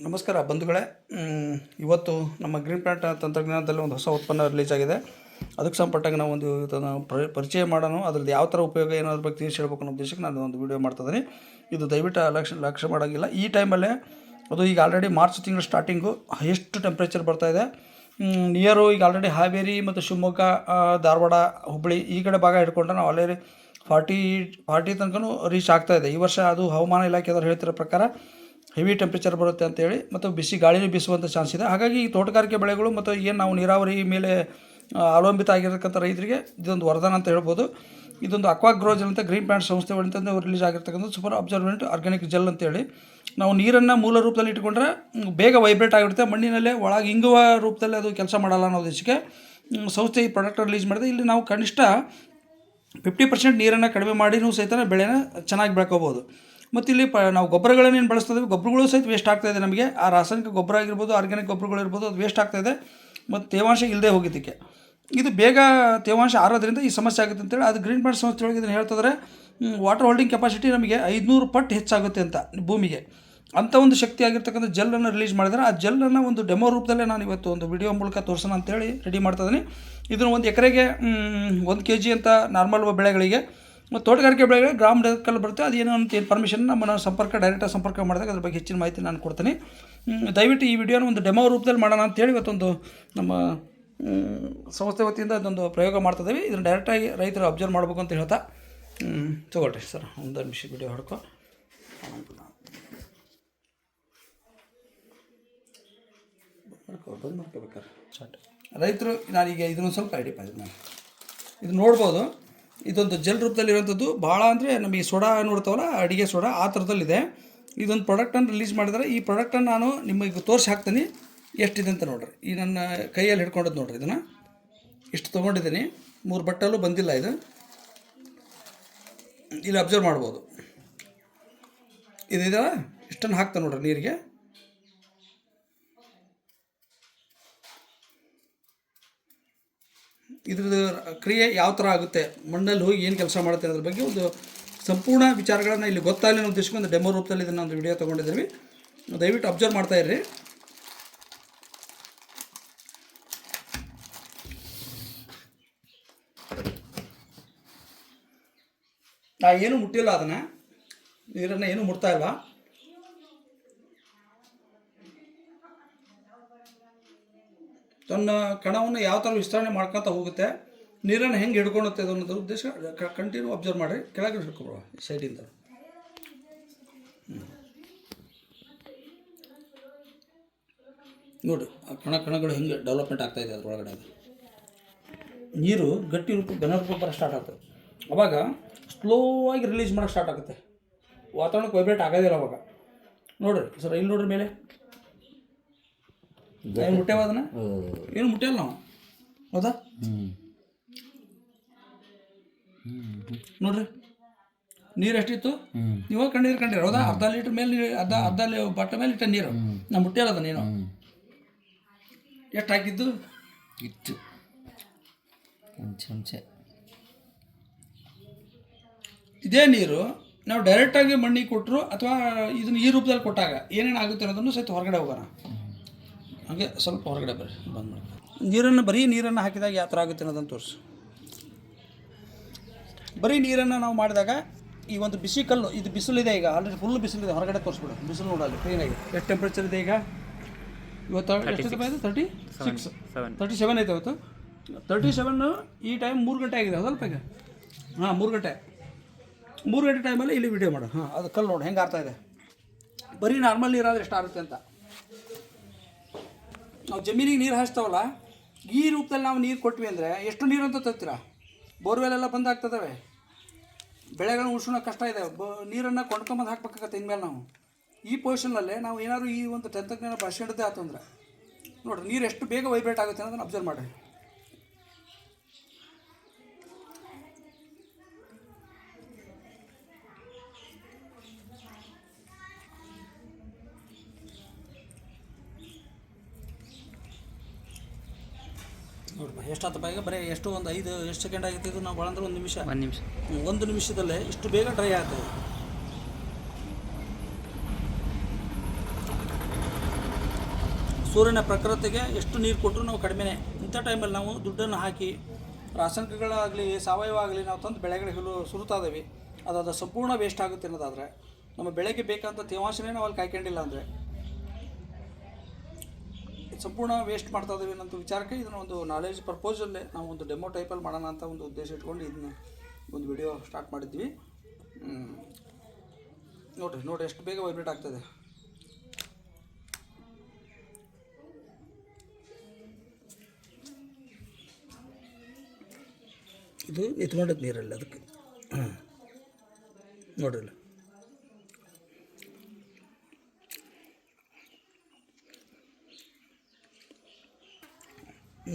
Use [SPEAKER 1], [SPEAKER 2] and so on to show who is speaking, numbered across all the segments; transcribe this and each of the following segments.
[SPEAKER 1] ನಮಸ್ಕಾರ ಬಂಧುಗಳೇ. ಇವತ್ತು ನಮ್ಮ ಗ್ರೀನ್ ಪ್ಲಾಂಟ್ ತಂತ್ರಜ್ಞಾನದಲ್ಲಿ ಒಂದು ಹೊಸ ಉತ್ಪನ್ನ ರಿಲೀಸ್ ಆಗಿದೆ. ಅದಕ್ಕೆ ಸಂಪಟ್ಟಾಗಿ ನಾವು ಒಂದು ಇದನ್ನು ಪರಿಚಯ ಮಾಡೋಣ. ಅದ್ರದ್ದು ಯಾವ ಥರ ಉಪಯೋಗ, ಏನಾದ್ರ ಬಗ್ಗೆ ತಿಳಿಸಿ ಹೇಳ್ಬೇಕು ಅನ್ನೋ ಉದ್ದೇಶಕ್ಕೆ ನಾನು ಒಂದು ವಿಡಿಯೋ ಮಾಡ್ತಿದ್ದೀನಿ ಇದು ದಯವಿಟ್ಟು ಲಕ್ಷ ಲಕ್ಷ್ಯ ಮಾಡೋಂಗಿಲ್ಲ. ಈ ಟೈಮಲ್ಲೇ ಅದು ಈಗ ಆಲ್ರೆಡಿ ಮಾರ್ಚ್ ತಿಂಗಳು ಸ್ಟಾರ್ಟಿಂಗು ಎಷ್ಟು ಟೆಂಪ್ರೇಚರ್ ಬರ್ತಾಯಿದೆ ನಿಯರು ಈಗ ಆಲ್ರೆಡಿ ಹಾವೇರಿ ಮತ್ತು ಶಿವಮೊಗ್ಗ ಧಾರವಾಡ, ಹುಬ್ಬಳ್ಳಿ ಈ ಕಡೆ ಭಾಗ ಹಿಡ್ಕೊಂಡ್ರೆ ನಾವು ಆಲ್ರೆಡಿ ಫಾರ್ಟಿ ಫಾರ್ಟಿ ತನಕನೂ ರೀಚ್ ಆಗ್ತಾಯಿದೆ ಈ ವರ್ಷ ಅದು ಹವಾಮಾನ ಇಲಾಖೆದವ್ರು ಹೇಳ್ತಿರೋ ಪ್ರಕಾರ ಹೆವಿ ಟೆಂಪ್ರೇಚರ್ ಬರುತ್ತೆ ಅಂತೇಳಿ ಮತ್ತು ಬಿಸಿ ಗಾಳಿನೂ ಬೀಸುವಂಥ ಚಾನ್ಸ್ ಇದೆ. ಹಾಗಾಗಿ ಈ ತೋಟಗಾರಿಕೆ ಬೆಳೆಗಳು ಮತ್ತು ಏನು ನಾವು ನೀರಾವರಿ ಮೇಲೆ ಅವಲಂಬಿತ ಆಗಿರತಕ್ಕಂಥ ರೈತರಿಗೆ ಇದೊಂದು ವರದಾನ ಅಂತ ಹೇಳ್ಬೋದು. ಇದೊಂದು ಅಕ್ವಾ ಗ್ರೋಜಲ್ ಅಂತ ಗ್ರೀನ್ ಪ್ಲಾಂಟ್ ಸಂಸ್ಥೆ ಒಳಗಿಂದ ರಿಲೀಸ್ ಆಗಿರ್ತಕ್ಕಂಥ ಸೂಪರ್ ಅಬ್ಸರ್ವೆಂಟ್ ಆರ್ಗ್ಯಾನಿಕ್ ಜೆಲ್ ಅಂತೇಳಿ. ನಾವು ನೀರನ್ನು ಮೂಲ ರೂಪದಲ್ಲಿ ಇಟ್ಕೊಂಡ್ರೆ ಬೇಗ ವೈಬ್ರೇಟ್ ಆಗಿರುತ್ತೆ. ಮಣ್ಣಿನಲ್ಲೇ ಒಳಗೆ ಇಂಗುವ ರೂಪದಲ್ಲಿ ಅದು ಕೆಲಸ ಮಾಡಲ್ಲ ಅನ್ನೋ ಉದ್ದೇಶಕ್ಕೆ ಸಂಸ್ಥೆ ಈ ಪ್ರಾಡಕ್ಟ್ ರಿಲೀಸ್ ಮಾಡಿದೆ. ಇಲ್ಲಿ ನಾವು ಕನಿಷ್ಠ ಫಿಫ್ಟಿ ಪರ್ಸೆಂಟ್ ನೀರನ್ನು ಕಡಿಮೆ ಮಾಡಿನೂ ಸಹಿತ ಬೆಳೆನ ಚೆನ್ನಾಗಿ ಬೆಳ್ಕೋಬೋದು. ಮತ್ತು ಇಲ್ಲಿ ಪ ನಾವು ಗೊಬ್ಬರಗಳನ್ನೇನು ಬಳಸ್ತಿದ್ದೀವಿ ಗೊಬ್ಬರಗಳು ಸಹಿತ ವೇಸ್ಟ್ ಆಗ್ತಾಯಿದೆ ನಮಗೆ. ಆ ರಾಸಾಯನಿಕ ಗೊಬ್ಬರ ಆಗಿರ್ಬೋದು ಆರ್ಗ್ಯಾನಿಕ್ ಗೊಬ್ಬರಗಳು ಇರ್ಬೋದು ಅದು ವೇಸ್ಟ್ ಆಗ್ತಾಯಿದೆ ಮತ್ತು ತೇವಾಂಶ ಇಲ್ಲದೆ ಹೋಗಿದ್ದಕ್ಕೆ. ಇದು ಬೇಗ ತೇವಾಂಶ ಆರೋದ್ರಿಂದ ಈ ಸಮಸ್ಯೆ ಆಗುತ್ತೆ ಅಂತೇಳಿ ಅದು ಗ್ರೀನ್ ಪ್ಲಾಂಟ್ ಸಂಸ್ಥೆ ಒಳಗೆ ಇದನ್ನು ಹೇಳ್ತಿದ್ರೆ ವಾಟರ್ ಹೋಲ್ಡಿಂಗ್ ಕೆಪಾಸಿಟಿ ನಮಗೆ ಐದುನೂರು ಪಟ್ಟು ಹೆಚ್ಚಾಗುತ್ತೆ ಅಂತ ಭೂಮಿಗೆ. ಅಂಥ ಒಂದು ಶಕ್ತಿ ಆಗಿರ್ತಕ್ಕಂಥ ಜೆಲ್ಲನ್ನು ರಿಲೀಸ್ ಮಾಡಿದರೆ. ಆ ಜೆಲ್ಲನ್ನು ಒಂದು ಡೆಮೋ ರೂಪದಲ್ಲೇ ನಾನು ಇವತ್ತು ಒಂದು ವಿಡಿಯೋ ಮೂಲಕ ತೋರಿಸೋಣ ಅಂತೇಳಿ ರೆಡಿ ಮಾಡ್ತಾ ಇದ್ದೀನಿ. ಇದನ್ನು ಒಂದು ಎಕರೆಗೆ ಒಂದು ಕೆ ಜಿ ಅಂತ ನಾರ್ಮಲ್ ಬೆಳೆಗಳಿಗೆ ಮತ್ತು ತೋಟಗಾರಿಕೆ ಬೆಳೆಗೆ ಗ್ರಾಮ ಲೆಕ್ಕಲ್ಲಿ ಬರುತ್ತೆ. ಅದೇನೋ ಅಂತ ಇನ್ಫಾರ್ಮೇಷನ್ ನಮ್ಮನ್ನು ಸಂಪರ್ಕ ಡೈರೆಕ್ಟಾಗಿ ಸಂಪರ್ಕ ಮಾಡಿದಾಗ ಅದ್ರ ಬಗ್ಗೆ ಹೆಚ್ಚಿನ ಮಾಹಿತಿ ನಾನು ಕೊಡ್ತೀನಿ. ದಯವಿಟ್ಟು ಈ ವಿಡಿಯೋನ ಒಂದು ಡೆಮೋ ರೂಪದಲ್ಲಿ ಮಾಡೋಣ ಅಂತೇಳಿ ಇವತ್ತೊಂದು ನಮ್ಮ ಸಂಸ್ಥೆ ವತಿಯಿಂದ ಅದೊಂದು ಪ್ರಯೋಗ ಮಾಡ್ತಿದ್ದೀವಿ ಇದನ್ನು ಡೈರೆಕ್ಟಾಗಿ ರೈತರು ಅಬ್ಸರ್ವ್ ಮಾಡಬೇಕು ಅಂತ ಹೇಳ್ತಾ ತಗೊಳ್ರಿ ಸರ್. ಒಂದು ನಿಮಿಷ ವಿಡಿಯೋ ಹೊಡ್ಕೊ. ಬಂದು ಮಾಡ್ಕೋಬೇಕಾರೆ. ಸ್ಟಾರ್ಟ್ ರೈತರು ನಾನೀಗ ಇದನ್ನೊಂದು ಸ್ವಲ್ಪ ಐಡಿ ನಾನು ಇದು ನೋಡ್ಬೋದು. ಇದೊಂದು ಜಲ್ ರೂಪದಲ್ಲಿರುವಂಥದ್ದು. ಭಾಳ ಅಂದರೆ ನಮಗೆ ಸೋಡಾ ನೋಡ್ತಾವಲ್ಲ ಅಡುಗೆ ಸೋಡಾ, ಆ ಥರದಲ್ಲಿದೆ ಇದೊಂದು ಪ್ರಾಡಕ್ಟನ್ನು ರಿಲೀಸ್ ಮಾಡಿದರೆ ಈ ಪ್ರಾಡಕ್ಟನ್ನು ನಾನು ನಿಮಗೆ ತೋರಿಸಿ ಹಾಕ್ತೀನಿ. ಎಷ್ಟಿದೆ ಅಂತ ನೋಡ್ರಿ. ಈ ನನ್ನ ಕೈಯಲ್ಲಿ ಹಿಡ್ಕೊಂಡದ್ದು ನೋಡ್ರಿ ಇದನ್ನು. ಇಷ್ಟು ತೊಗೊಂಡಿದ್ದೀನಿ. ಮೂರು ಬಟ್ಟಲು ಬಂದಿಲ್ಲ ಇದು. ಇಲ್ಲಿ ಅಬ್ಸರ್ವ್ ಮಾಡ್ಬೋದು. ಇದಿದೆ ಇಷ್ಟನ್ನು ಹಾಕ್ತಾನೆ ನೋಡ್ರಿ ನೀರಿಗೆ. ಇದ್ರದ್ದು ಕ್ರಿಯೆ ಯಾವ ಥರ ಆಗುತ್ತೆ, ಮಣ್ಣಲ್ಲಿ ಹೋಗಿ ಏನು ಕೆಲಸ ಮಾಡುತ್ತೆ ಅದ್ರ ಬಗ್ಗೆ ಒಂದು ಸಂಪೂರ್ಣ ವಿಚಾರಗಳನ್ನು ಇಲ್ಲಿ ಗೊತ್ತಾಗಲಿ ಅನ್ನೋ ಉದ್ದೇಶಕ್ಕೆ ಒಂದು ಡೆಮೋ ರೂಪದಲ್ಲಿ ಇದನ್ನು ಒಂದು ವಿಡಿಯೋ ತೊಗೊಂಡಿದ್ದೀವಿ. ದಯವಿಟ್ಟು ಅಬ್ಸರ್ವ್ ಮಾಡ್ತಾ ಇರ್ರಿ. ನಾ ಏನು ಮುಟ್ಟಿಲ್ಲ ಅದನ್ನು. ನೀರನ್ನು ಏನು ಮುಟ್ತಾ ಇಲ್ಲ. ತನ್ನ ಕಣವನ್ನು ಯಾವ ಥರ ವಿಸ್ತರಣೆ ಮಾಡ್ಕೊತ ಹೋಗುತ್ತೆ, ನೀರನ್ನು ಹೆಂಗೆ ಹಿಡ್ಕೊಳುತ್ತೆ ಅನ್ನೋದ್ರ ಉದ್ದೇಶ ಕಂಟಿನ್ಯೂ ಅಬ್ಸರ್ವ್ ಮಾಡಿರಿ ಕೆಳಗೆ ಹಿಡ್ಕೊಬೋ ಸೈಡಿಂದ. ನೋಡಿ, ಆ ಕಣ ಕಣಗಳು ಹೆಂಗೆ ಡೆವಲಪ್ಮೆಂಟ್ ಆಗ್ತಾ ಇದೆ ಅದ್ರೊಳಗಡೆ. ಅದು ನೀರು ಗಟ್ಟಿ ರೂಪ ಘನ ರೂಪ ಬರೋ ಸ್ಟಾರ್ಟ್ ಆಗ್ತದೆ ಅವಾಗ ಸ್ಲೋ ಆಗಿ ರಿಲೀಸ್ ಮಾಡೋಕ್ಕೆ ಸ್ಟಾರ್ಟ್ ಆಗುತ್ತೆ. ವಾತಾವರಣಕ್ಕೆ ವೈಬ್ರೇಟ್ ಆಗೋದಿಲ್ಲ ಅವಾಗ. ನೋಡಿರಿ, ಸರ್, ಇಲ್ಲಿ ನೋಡ್ರಿ ಮೇಲೆ. ಏನು ಅದನ್ನ? ಏನು ಮುಟ್ಟಿಯಲ್ಲ ನಾವು ಹೌದಾ? ನೋಡ್ರಿ ನೀರು ಎಷ್ಟಿತ್ತು? ನೀವು ಕಣ್ಣೀರು ಕಂಡಿರ ಹೌದಾ? ಅರ್ಧ ಲೀಟ್ರ್ ಮೇಲೆ ನೀರು ಅರ್ಧ ಅರ್ಧ ಬಟ್ಟೆ ಬಟ್ಟ ಮೇಲೆ ಇಟ್ಟ ನೀರು. ನಾ ಮುಟ್ಟಿಯಲ್ಲ ಅದ ನೀನು ಎಷ್ಟು ಹಾಕಿದ್ದು?
[SPEAKER 2] ಇತ್ತು. ಒಂದು ಚಮಚ.
[SPEAKER 1] ಇದೇ ನೀರು ನಾವು ಡೈರೆಕ್ಟಾಗಿ ಮಣ್ಣಿಗೆ ಕೊಟ್ಟರು ಅಥವಾ ಇದನ್ನು ಈ ರೂಪದಲ್ಲಿ ಕೊಟ್ಟಾಗ ಏನೇನು ಆಗುತ್ತೆ ಅನ್ನೋದನ್ನು ಸಹಿತ ಹೊರಗಡೆ ಹೋಗೋಣ. ಹಾಗೆ ಸ್ವಲ್ಪ ಹೊರಗಡೆ ಬರ್ರಿ ಬಂದ್ ಮಾಡಿ. ನೀರನ್ನು ಬರೀ ನೀರನ್ನು ಹಾಕಿದಾಗ ಯಾವ ಥರ ಆಗುತ್ತೆ ಅನ್ನೋದನ್ನು ತೋರಿಸು. ಬರೀ ನೀರನ್ನು ನಾವು ಮಾಡಿದಾಗ ಈ ಒಂದು ಬಿಸಿ ಕಲ್ಲು ಇದು ಬಿಸಿಲಿದೆ ಈಗ ಆಲ್ರೆಡಿ ಫುಲ್ ಬಿಸಿಲಿದೆ ಹೊರಗಡೆ ತೋರಿಸ್ಬಿಡು. ಬಿಸಿಲು ನೋಡಲ್ಲಿ ಕ್ಲೀನಾಗಿ ಎಷ್ಟು ಟೆಂಪ್ರೇಚರ್ ಇದೆ ಈಗ? ಇವತ್ತು ಎಷ್ಟು ಇದೆ? ತರ್ಟಿ ಸಿಕ್ಸ್ ತರ್ಟಿ ಸೆವೆನ್ ಐತೆ ಇವತ್ತು ತರ್ಟಿ ಸೆವೆನ್ನು ಈ ಟೈಮ್ ಮೂರು ಗಂಟೆ ಆಗಿದೆ ಹೌದಲ್ಪ ಈಗ ಹಾಂ ಮೂರು ಗಂಟೆ. ಮೂರು ಗಂಟೆ ಟೈಮಲ್ಲಿ ಇಲ್ಲಿ ವಿಡಿಯೋ ಮಾಡು. ಹಾಂ ಅದು ಕಲ್ಲು ನೋಡು ಹೆಂಗೆ ಆರ್ತಾ ಇದೆ. ಬರೀ ನಾರ್ಮಲ್ ನೀರಾದರೆ ಎಷ್ಟು ಆಗುತ್ತೆ ಅಂತ. ನಾವು ಜಮೀನಿಗೆ ನೀರು ಹಾಸ್ತಾವಲ್ಲ ಈ ರೂಪದಲ್ಲಿ ನಾವು ನೀರು ಕೊಟ್ವಿ ಅಂದರೆ ಎಷ್ಟು ನೀರು ಅಂತ ತರ್ತೀರಾ? ಬೋರ್ವೆಲ್ ಎಲ್ಲ ಬಂದ್ ಆಗ್ತದವೆ. ಬೆಳೆಗಳನ್ನ ಉಳ್ಸೋಣ ಕಷ್ಟ ಇದೆ. ಬ ನೀರನ್ನು ಕೊಂಡ್ಕೊಂಬಂದು ಹಾಕ್ಬೇಕಾಗತ್ತೆ ಇನ್ಮೇಲೆ ನಾವು. ಈ ಪೊಸಿಷನಲ್ಲೇ ನಾವು ಏನಾದರೂ ಈ ಒಂದು ತಂತ್ರಜ್ಞಾನ ಆಯ್ತು ಅಂದ್ರೆ ನೋಡಿರಿ, ನೀರು ಎಷ್ಟು ಬೇಗ ವೈಬ್ರೇಟ್ ಆಗುತ್ತೆ ಅನ್ನೋದನ್ನು ಅಬ್ಸರ್ವ್ ಮಾಡಿರಿ. ನೋಡ್ರಿ ಎಷ್ಟಾತಪ್ಪ ಈಗ ಬರೀ ಎಷ್ಟು ಒಂದು ಐದು ಎಷ್ಟು ಸೆಕೆಂಡ್ ಆಗಿತ್ತು ಇದು ನಾವು ಭಾಳ ಒಂದು ನಿಮಿಷ.
[SPEAKER 2] ಒಂದು ನಿಮಿಷ.
[SPEAKER 1] ಒಂದು ನಿಮಿಷದಲ್ಲೇ ಇಷ್ಟು ಬೇಗ ಡ್ರೈ ಆಗ್ತದೆ ಸೂರ್ಯನ ಪ್ರಕೃತಿಗೆ ಎಷ್ಟು ನೀರು ಕೊಟ್ಟರು ನಾವು ಕಡಿಮೆನೇ. ಇಂಥ ಟೈಮಲ್ಲಿ ನಾವು ದುಡ್ಡನ್ನು ಹಾಕಿ ರಾಸಾಯನಿಕಗಳಾಗಲಿ ಸಾವಯವ ಆಗಲಿ ನಾವು ತಂದು ಬೆಳೆಗಳಿಗೆ ಸುರುತ್ತಾದೀವಿ ಅದಾದ ಸಂಪೂರ್ಣ ವೇಸ್ಟ್ ಆಗುತ್ತೆ ಅನ್ನೋದಾದರೆ ನಮ್ಮ ಬೆಳೆಗೆ ಬೇಕಂತ ತೇವಾಂಶನೇ ನಾವು ಅಲ್ಲಿ ಕಾಯ್ಕೊಂಡಿಲ್ಲ ಅಂದರೆ ಸಂಪೂರ್ಣ ವೇಸ್ಟ್ ಮಾಡ್ತಾ ಇದ್ದೀವಿ ಅನ್ನೋ ವಿಚಾರಕ್ಕೆ ಇದನ್ನು ಒಂದು ನಾಲೆಜ್ ಪರ್ಪೋಸಲ್ಲೇ ನಾವು ಒಂದು ಡೆಮೋ ಟೈಪಲ್ಲಿ ಮಾಡೋಣ ಅಂತ ಒಂದು ಉದ್ದೇಶ ಇಟ್ಕೊಂಡು ಇದನ್ನ ಒಂದು ವಿಡಿಯೋ ಸ್ಟಾರ್ಟ್ ಮಾಡಿದ್ವಿ. ನೋಡಿರಿ ನೋಡಿ ಎಷ್ಟು ಬೇಗ ವೈಬ್ರೇಟ್ ಆಗ್ತದೆ. ಇದು ಎತ್ಕೊಂಡದ್ದು ನೀರಲ್ಲಿ ಅದಕ್ಕೆ. ನೋಡ್ರಿ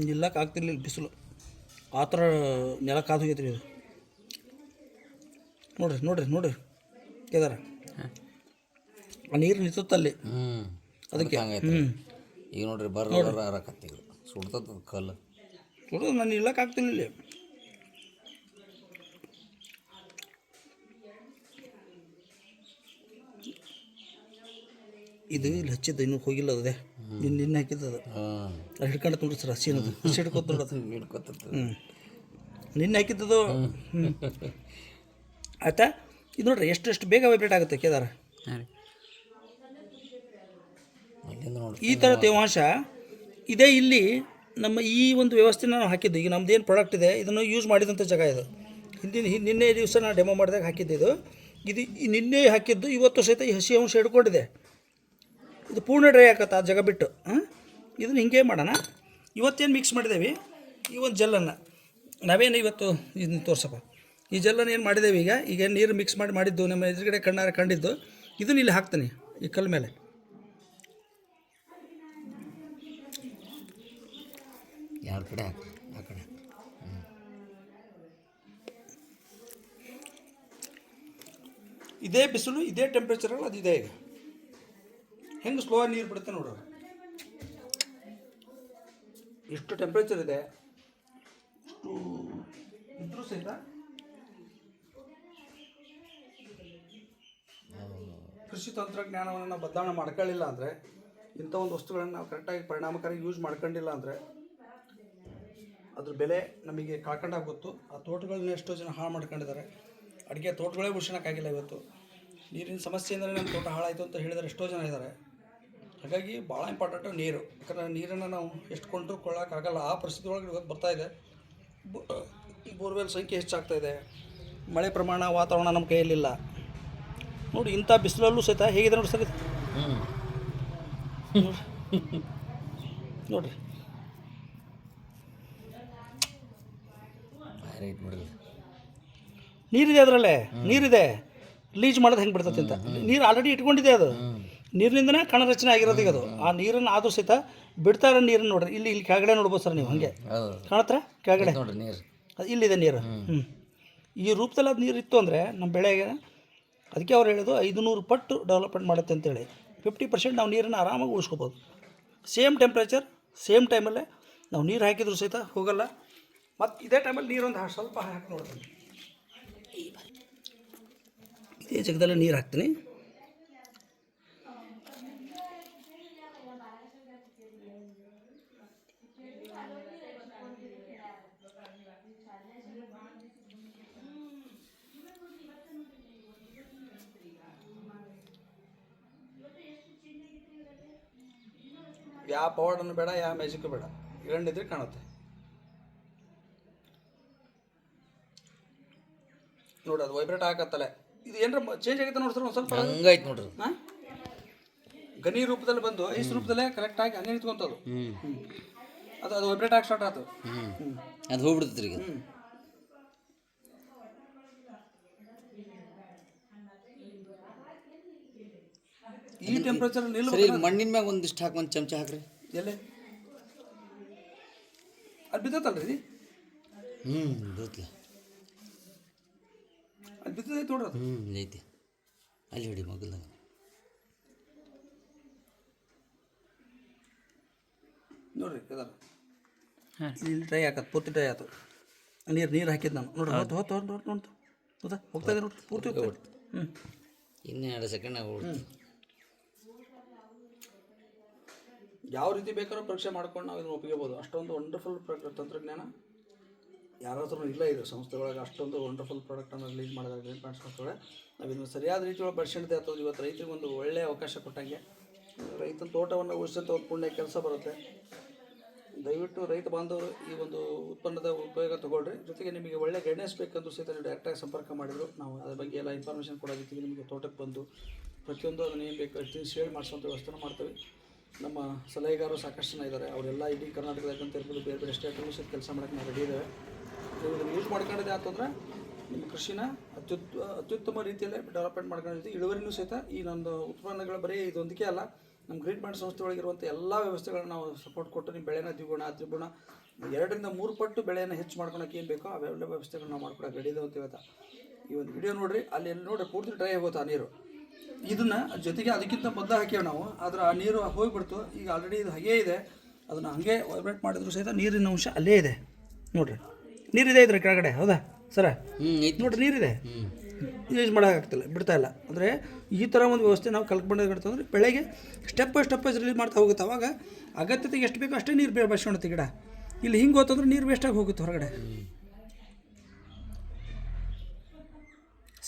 [SPEAKER 1] ನಿಲ್ಲಕ್ಕೆ ಆಗ್ತಿರ್ಲಿಲ್ಲ ಬಿಸಿಲು. ಆ ಥರ ನೆಲ ಕಾದು ಹೋಗೈತ್ರಿ ಇದು. ನೋಡ್ರಿ ನೋಡ್ರಿ ನೋಡ್ರಿ. ಕೇದಾರ ಆ ನೀರು ನಿಂತಲ್ಲಿ
[SPEAKER 2] ಹ್ಞೂ
[SPEAKER 1] ಅದಕ್ಕೆ.
[SPEAKER 2] ಹಂಗೈತೆ ಈಗ ನೋಡ್ರಿ ಬರ್ರ ಈಗ ಸುಡ್ತದ ಕಲ್ಲು.
[SPEAKER 1] ಸುಡೋದು ನಾನು ನಿಲ್ಲಕ್ಕೆ ಆಗ್ತಿಲ್ಲ ಇದು ಇಲ್ಲಿ ಹಚ್ಚಿದ್ದು ಇನ್ನೂ ಹೋಗಿಲ್ಲ ಅದೇ. ನಿನ್ನ ನಿನ್ನೆ ಹಾಕಿದ್ದು ಅದು. ಅದು ಹಿಡ್ಕೊಂಡು ನೋಡ್ರಿ ಸರ್ ಹಸಿ ಅನ್ನೋದು. ಹಸಿ ಹಿಡ್ಕೊತ ಹ್ಞೂ ನಿನ್ನೆ ಹಾಕಿದ್ದದು. ಹ್ಞೂ ಆಯ್ತಾ? ಇದು ನೋಡ್ರಿ ಎಷ್ಟೆಷ್ಟು ಎಷ್ಟು ಬೇಗ ವೈಬ್ರೇಟ್ ಆಗುತ್ತೆ ಕೇದಾರ? ಈ ಥರ ತೇವಾಂಶ ಇದೇ ಇಲ್ಲಿ. ನಮ್ಮ ಈ ಒಂದು ವ್ಯವಸ್ಥೆನ ನಾವು ಹಾಕಿದ್ದು. ಈಗ ನಮ್ದು ಏನು ಪ್ರಾಡಕ್ಟ್ ಇದೆ ಇದನ್ನು ಯೂಸ್ ಮಾಡಿದಂಥ ಜಾಗ ಇದು. ಹಿಂದಿನ ನಿನ್ನೆ ದಿವಸ ನಾನು ಡೆಮೋ ಮಾಡಿದಾಗ ಹಾಕಿದ್ದು ಇದು. ಇದು ನಿನ್ನೆ ಹಾಕಿದ್ದು ಇವತ್ತು ಸಹಿತ ಈ ಹಸಿ ಅಂಶ ಹಿಡ್ಕೊಂಡಿದೆ. ಇದು ಪೂರ್ಣ ಡ್ರೈ ಆಗತ್ತೆ ಆ ಜಾಗ ಬಿಟ್ಟು. ಹಾಂ? ಇದನ್ನು ಹಿಂಗೆ ಮಾಡೋಣ. ಇವತ್ತೇನು ಮಿಕ್ಸ್ ಮಾಡಿದ್ದೇವೆ ಈ ಒಂದು ಜೆಲ್ಲನ್ನು ನಾವೇನು ಇವತ್ತು ಇದನ್ನ ತೋರ್ಸಪ್ಪ? ಈ ಜೆಲ್ಲನ್ನು ಏನು ಮಾಡಿದ್ದೇವೆ ಈಗ? ಈಗ ನೀರು ಮಿಕ್ಸ್ ಮಾಡಿ ಮಾಡಿದ್ದು ನಮ್ಮ ಎದುರುಗಡೆ ಕಣ್ಣಾರೆ ಕಂಡಿದ್ದು. ಇದನ್ನು ಇಲ್ಲಿ ಹಾಕ್ತೀನಿ ಈ ಕಲ್ಲು ಮೇಲೆ.
[SPEAKER 2] ಯಾವ ಕಡೆ ಆ ಕಡೆ
[SPEAKER 1] ಇದೇ ಬಿಸಿಲು ಇದೇ ಟೆಂಪ್ರೇಚರಲ್ಲಿ ಅದು ಇದೆ ಈಗ. ಹೆಂಗೆ ಸ್ಲೋ ನೀರು ಬಿಡುತ್ತೆ ನೋಡ್ರಿ ಎಷ್ಟು ಟೆಂಪ್ರೇಚರ್ ಇದೆ. ಇಷ್ಟು ಇದ್ರೂ ಸಹಿತ. ಕೃಷಿ ತಂತ್ರಜ್ಞಾನವನ್ನು ನಾವು ಬದಲಾವಣೆ ಮಾಡ್ಕೊಳ್ಳಿಲ್ಲ ಅಂದರೆ, ಇಂಥ ಒಂದು ವಸ್ತುಗಳನ್ನು ನಾವು ಕರೆಕ್ಟಾಗಿ ಪರಿಣಾಮಕಾರಿ ಯೂಸ್ ಮಾಡ್ಕೊಂಡಿಲ್ಲ ಅಂದರೆ, ಅದ್ರ ಬೆಲೆ ನಮಗೆ ಕಳ್ಕೊಂಡಾಗ ಗೊತ್ತು. ಆ ತೋಟಗಳನ್ನ ಎಷ್ಟೋ ಜನ ಹಾಳು ಮಾಡ್ಕೊಂಡಿದ್ದಾರೆ. ಅಡುಗೆ ತೋಟಗಳೇ ಉಳ್ಸೋಕ್ಕಾಗಿಲ್ಲ ಇವತ್ತು. ನೀರಿನ ಸಮಸ್ಯೆಯಿಂದಲೇ ನಮ್ಮ ತೋಟ ಹಾಳಾಯಿತು ಅಂತ ಹೇಳಿದರೆ ಎಷ್ಟೋ ಜನ ಇದ್ದಾರೆ. ಹಾಗಾಗಿ ಭಾಳ ಇಂಪಾರ್ಟೆಂಟು ನೀರು. ಯಾಕಂದರೆ ನೀರನ್ನು ನಾವು ಎಷ್ಟು ಕೊಂಡ್ರೂ ಕೊಳ್ಳೋಕ್ಕಾಗಲ್ಲ ಆ ಪರಿಸ್ಥಿತಿ ಒಳಗೆ ಇವತ್ತು ಬರ್ತಾ ಇದೆ. ಬೋರ್ವೆಲ್ ಸಂಖ್ಯೆ ಹೆಚ್ಚಾಗ್ತಾ ಇದೆ? ಮಳೆ ಪ್ರಮಾಣ ವಾತಾವರಣ ನಮ್ಮ ಕೈಯಲ್ಲಿಲ್ಲ. ನೋಡಿ ಇಂಥ ಬಿಸಿಲಲ್ಲೂ ಸಹಿತ ಹೇಗಿದೆ ನೋಡಿ ಸರ್ ನೋಡ್ರಿ. ನೀರಿದೆ ಅದರಲ್ಲೇ? ನೀರಿದೆ. ಲೀಜ್ ಮಾಡೋದು ಹೆಂಗೆ ಬಿಡ್ತೈತೆ ಅಂತ. ನೀರು ಆಲ್ರೆಡಿ ಇಟ್ಕೊಂಡಿದೆ ಅದು. ನೀರಿನಿಂದನೇ ಕಣ ರಚನೆ ಆಗಿರೋದು ಈಗ ಅದು. ಆ ನೀರನ್ನು ಆದರೂ ಸಹಿತ ಬಿಡ್ತಾರೆ ನೀರನ್ನು ನೋಡ್ರಿ. ಇಲ್ಲಿ ಇಲ್ಲಿ ಕೆಳಗಡೆ ನೋಡ್ಬೋದು ಸರ್ ನೀವು ಹಾಗೆ. ಕಾಣತ್ರ ಕೆಳಗಡೆ?
[SPEAKER 2] ನೋಡ್ರಿ ನೀರು.
[SPEAKER 1] ಅದು ಇಲ್ಲಿದೆ ನೀರು. ಹ್ಞೂ ಈ ರೂಪದಲ್ಲಿ ಅದು ನೀರು ಇತ್ತು ಅಂದರೆ ನಮ್ಮ ಬೆಳೆಗೆ ಅದಕ್ಕೆ ಅವ್ರು ಹೇಳೋದು ಐದುನೂರು ಪಟ್ಟು ಡೆವಲಪ್ಮೆಂಟ್ ಮಾಡುತ್ತೆ ಅಂತೇಳಿ. ಫಿಫ್ಟಿ ಪರ್ಸೆಂಟ್ ನಾವು ನೀರನ್ನು ಆರಾಮಾಗಿ ಉಳಿಸ್ಕೋಬೋದು. ಸೇಮ್ ಟೆಂಪ್ರೇಚರ್ ಸೇಮ್ ಟೈಮಲ್ಲೇ ನಾವು ನೀರು ಹಾಕಿದ್ರು ಸಹಿತ ಹೋಗಲ್ಲ. ಮತ್ತು ಇದೇ ಟೈಮಲ್ಲಿ ನೀರೊಂದು ಸ್ವಲ್ಪ ಹಾಕಿ ನೋಡ್ತೀನಿ. ಇದೇ ಜಾಗದಲ್ಲಿ ನೀರು ಹಾಕ್ತೀನಿ. ಯಾವ ಪವಾಡನ್ನು ಬೇಡ ಯಾವ ಮ್ಯಾಜಿಕ್ಕು ಬೇಡ. ಇರಂಡಿದ್ರೆ ಕಾಣುತ್ತೆ. ನೋಡಿ ಅದು ವೈಬ್ರೇಟ್ ಆಗತ್ತಲೆ. ಇದು ಏನರ ಚೇಂಜ್ ಆಗೈತೆ ನೋಡಿ ಸರ್ ಒಂದು ಸ್ವಲ್ಪ.
[SPEAKER 2] ಹಂಗಾಯ್ತು ನೋಡ್ರಿ.
[SPEAKER 1] ಹಾಂ? ಗನಿ ರೂಪದಲ್ಲಿ ಬಂದು ಐಸ್ ರೂಪದಲ್ಲೇ ಕರೆಕ್ಟಾಗಿ ಹಂಗೆ ನಿಂತ್ಕೊಂತದು.
[SPEAKER 2] ಹ್ಞೂ
[SPEAKER 1] ಹ್ಞೂ ಅದು ಅದು ವೈಬ್ರೇಟ್ ಆಗಿ ಸ್ಟಾರ್ಟ್ ಆಯ್ತು
[SPEAKER 2] ಹ್ಞೂ
[SPEAKER 1] ಹ್ಞೂ
[SPEAKER 2] ಅದು ಹೋಗ್ಬಿಡ್ತೈತೆ ಈಗ.
[SPEAKER 1] ಈ ಟೆಂಪ್ರೇಚರ್
[SPEAKER 2] ಸರಿ
[SPEAKER 1] ನಿಲ್ಲ
[SPEAKER 2] ಮಣ್ಣಿನ ಮ್ಯಾಗ ಒಂದಿಷ್ಟು ಹಾಕಿ ಒಂದು ಚಮಚ ಹಾಕ್ರಿ.
[SPEAKER 1] ಎಲ್ಲ ಅದು ಬಿದ್ದತ್ತಲ್ರಿ
[SPEAKER 2] ಹ್ಞೂ ಬೀಳ್ತಲ್ಲ
[SPEAKER 1] ಅದು ಬಿದ್ದೈತೆ ನೋಡ್ರಿ ಅದು.
[SPEAKER 2] ಹ್ಞೂ ಐತಿ. ಅಲ್ಲಿ ಹೊಡಿ ಮಗಲ್ದಾಗ
[SPEAKER 1] ನೋಡ್ರಿ ಕೇದಾರ ಇಲ್ಲಿ ಟ್ರೈ ಹಾಕತ್ ಪೂರ್ತಿ ಟ್ರೈ ಆಯ್ತು ನೀರು ನೀರು ಹಾಕಿದ್ದು ನಾನು. ನೋಡ್ರಿ ಹೊತ್ತು ಹೊತ್ತು ಹೊತ್ತು ನೋಡ್ತು ಹೌದಾ ಹೋಗ್ತಾ ಇದೆ ನೋಡ್ರಿ ಪೂರ್ತಿ ಹೋಗ್ತಾ ಹ್ಞೂ
[SPEAKER 2] ಇನ್ನೂ ಎರಡು ಸೆಕೆಂಡ್ ಹೋಗ್ಬಿಡ್ತು.
[SPEAKER 1] ಯಾವ ರೀತಿ ಬೇಕಾದ್ರೂ ಪರೀಕ್ಷೆ ಮಾಡ್ಕೊಂಡು ನಾವು ಇದನ್ನು ಒಪ್ಪಿಗೆಬೋದು ಅಷ್ಟೊಂದು ವಂಡರ್ಫುಲ್ ಪ್ರಾಡಕ್ಟ್ ತಂತ್ರಜ್ಞಾನ ಯಾರಾದ್ರೂ ಇಲ್ಲ ಇದು ಸಂಸ್ಥೆಗಳಾಗ ಅಷ್ಟೊಂದು ವಂಡರ್ಫುಲ್ ಪ್ರಾಡಕ್ಟನ್ನು ರಿಲೀಸ್ ಮಾಡಿದಾಗ ಗ್ರೀನ್ ಪ್ಯಾಂಟ್ ಸಂಸ್ಥೆಗಳೇ ನಾವು ಇದನ್ನು ಸರಿಯಾದ ರೀತಿಯೊಳಗೆ ಬಳಸಿದೆ ಅಥವಾ ಇವತ್ತು ರೈತರಿಗೆ ಒಂದು ಒಳ್ಳೆಯ ಅವಕಾಶ ಕೊಟ್ಟಂಗೆ ರೈತನ ತೋಟವನ್ನು ಉಳಿಸಂತ ಒಂದು ಪುಣ್ಯ ಕೆಲಸ ಬರುತ್ತೆ. ದಯವಿಟ್ಟು ರೈತ ಬಾಂಧವರು ಈ ಒಂದು ಉತ್ಪನ್ನದ ಉಪಯೋಗ ತಗೊಳ್ಳ್ರಿ ಜೊತೆಗೆ ನಿಮಗೆ ಒಳ್ಳೆ ಗೈಡ್ನೆಸ್ ಬೇಕಂದ್ರೂ ಸಹಿತ ನೀವು ಡೈರೆಕ್ಟಾಗಿ ಸಂಪರ್ಕ ಮಾಡಿದ್ರು. ನಾವು ಅದ್ರ ಬಗ್ಗೆ ಎಲ್ಲ ಇನ್ಫಾರ್ಮೇಷನ್ ಕೊಡೋ ಜೊತೆಗೆ ನಿಮಗೆ ತೋಟಕ್ಕೆ ಬಂದು ಪ್ರತಿಯೊಂದು ಅದನ್ನು ಏನು ಬೇಕು ಶೇರ್ ಮಾಡಿಸುವಂಥ ವ್ಯವಸ್ಥೆನೂ ಮಾಡ್ತೀವಿ. ನಮ್ಮ ಸಲಹೆಗಾರರು ಸಾಕಷ್ಟು ಜನ ಇದ್ದಾರೆ. ಅವರೆಲ್ಲ ಇಡೀ ಕರ್ನಾಟಕದಾಗಂತ ಇರ್ಬೋದು ಬೇರೆ ಬೇರೆ ಸ್ಟೇಟಲ್ಲೂ ಸಹಿತ ಕೆಲಸ ಮಾಡೋಕ್ಕೆ ನಾವು ರೆಡಿ ಇದ್ದೇವೆ. ನೀವು ಇದನ್ನು ಯೂಸ್ ಮಾಡ್ಕೊಂಡಿದೆ ಅಂತಂದರೆ ನಿಮ್ಮ ಕೃಷಿನ ಅತ್ಯುತ್, ಅತ್ಯುತ್ತಮ ರೀತಿಯಲ್ಲೇ ಡೆವಲಪ್ಮೆಂಟ್ ಮಾಡ್ಕೊಂಡಿರ್ತೀವಿ ಇಳುವರಿನೂ ಸಹಿತ ಈ ನಂದು ಉತ್ಪನ್ನಗಳು ಬರೀ ಇದೊಂದಕ್ಕೆ ಅಲ್ಲ, ನಮ್ಮ ಗ್ರೀನ್ ಪ್ಲಾಂಟ್ ಸಂಸ್ಥೆ ಒಳಗಿರುವಂಥ ಎಲ್ಲ ವ್ಯವಸ್ಥೆಗಳನ್ನ ನಾವು ಸಪೋರ್ಟ್ ಕೊಟ್ಟು ನಿಮ್ಮ ಬೆಳೆನ ದ್ವಿಗುಣ ತ್ರಿಗುಣ ಎರಡರಿಂದ ಮೂರು ಪಟ್ಟು ಬೆಳೆಯನ್ನು ಹೆಚ್ಚು ಮಾಡ್ಕೊಳಕ್ಕೆ ಏನು ಬೇಕೋ ಅವೆಲ್ಲ ವ್ಯವಸ್ಥೆಗಳನ್ನ ನಾವು ಮಾಡ್ಕೊಳಕ್ಕೆ ರೆಡಿ ಇದೆ ಅಂತ ಹೇಳ್ತಾ. ಈ ಒಂದು ವಿಡಿಯೋ ನೋಡಿರಿ, ಅಲ್ಲಿ ನೋಡಿ ಪೂರ್ತಿ ಡ್ರೈ ಆಗೋತಾ ನೀರು. ಇದನ್ನ ಜೊತೆಗೆ ಅದಕ್ಕಿಂತ ಮೊದಲು ಹಾಕ್ಯಾವ ನಾವು. ಆದ್ರೆ ಆ ನೀರು ಹೋಗ್ಬಿಡ್ತು. ಈಗ ಆಲ್ರೆಡಿ ಇದು ಹಾಗೇ ಇದೆ. ಅದನ್ನು ಹಂಗೆ ವೈಬ್ರೇಟ್ ಮಾಡಿದ್ರು ಸಹಿತ ನೀರಿನ ಅಂಶ ಅಲ್ಲೇ ಇದೆ. ನೋಡ್ರಿ. ನೀರಿದೆ ಇದ್ರೆ ಕೆಳಗಡೆ ಹೌದಾ? ಸರ?
[SPEAKER 2] ಹ್ಞೂ ಐತಿ.
[SPEAKER 1] ನೋಡ್ರಿ ನೀರಿದೆ. ಯೂಸ್ ಮಾಡೋಕ್ಕಾಗ್ತಿಲ್ಲ ಬಿಡ್ತಾ ಇಲ್ಲ. ಅಂದರೆ ಈ ಥರ ಒಂದು ವ್ಯವಸ್ಥೆ ನಾವು ಕಲ್ತ್ಕೊಂಡಿದ್ದು ಅಂದರೆ ಬೆಳೆಗೆ step by step wise release ಮಾಡ್ತಾ ಹೋಗುತ್ತೆ. ಅವಾಗ ಅಗತ್ಯತೆಗೆ ಎಷ್ಟು ಬೇಕೋ ಅಷ್ಟೇ ನೀರು ಬಳಸ್ಕೊಳುತ್ತೆ ಗಿಡ. ಇಲ್ಲಿ ಹಿಂಗೆ ಗೊತ್ತಂದ್ರೆ ನೀರು ವೇಸ್ಟಾಗಿ ಹೋಗುತ್ತೆ ಹೊರಗಡೆ.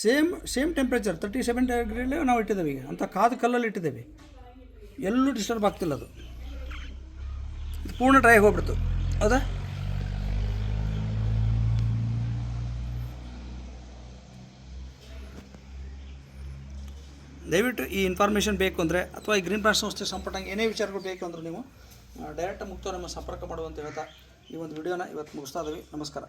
[SPEAKER 1] Same same temperature thirty seven ಡಿಗ್ರಿಲೇ ನಾವು ಇಟ್ಟಿದ್ದೇವೆ ಈಗ. ಅಂತ ಕಾದು ಕಲ್ಲಲ್ಲಿ ಇಟ್ಟಿದ್ದೇವೆ. ಎಲ್ಲೂ ಡಿಸ್ಟರ್ಬ್ ಆಗ್ತಿಲ್ಲ ಅದು. ಪೂರ್ಣ ಡ್ರೈ ಹೋಗ್ಬಿಡ್ತು. ಹೌದಾ? ದಯವಿಟ್ಟು ಈ ಇನ್ಫಾರ್ಮೇಷನ್ ಬೇಕು ಅಂದರೆ, ಅಥವಾ ಈ ಗ್ರೀನ್ ಪ್ಲಾಂಟ್ ಸಂಸ್ಥೆ ಸಂಪರ್ಕ ಏನೇ ವಿಚಾರಗಳು ಬೇಕು ಅಂದರೆ ನೀವು ಡೈರೆಕ್ಟ್ ಮುಕ್ತ ನಮ್ಮ ಸಂಪರ್ಕ ಮಾಡುವಂತ ಹೇಳ್ತಾ ಈ ಒಂದು ವಿಡಿಯೋನ ಇವತ್ತು ಮುಗಿಸ್ತಾ ಇದ್ದೀವಿ. ನಮಸ್ಕಾರ.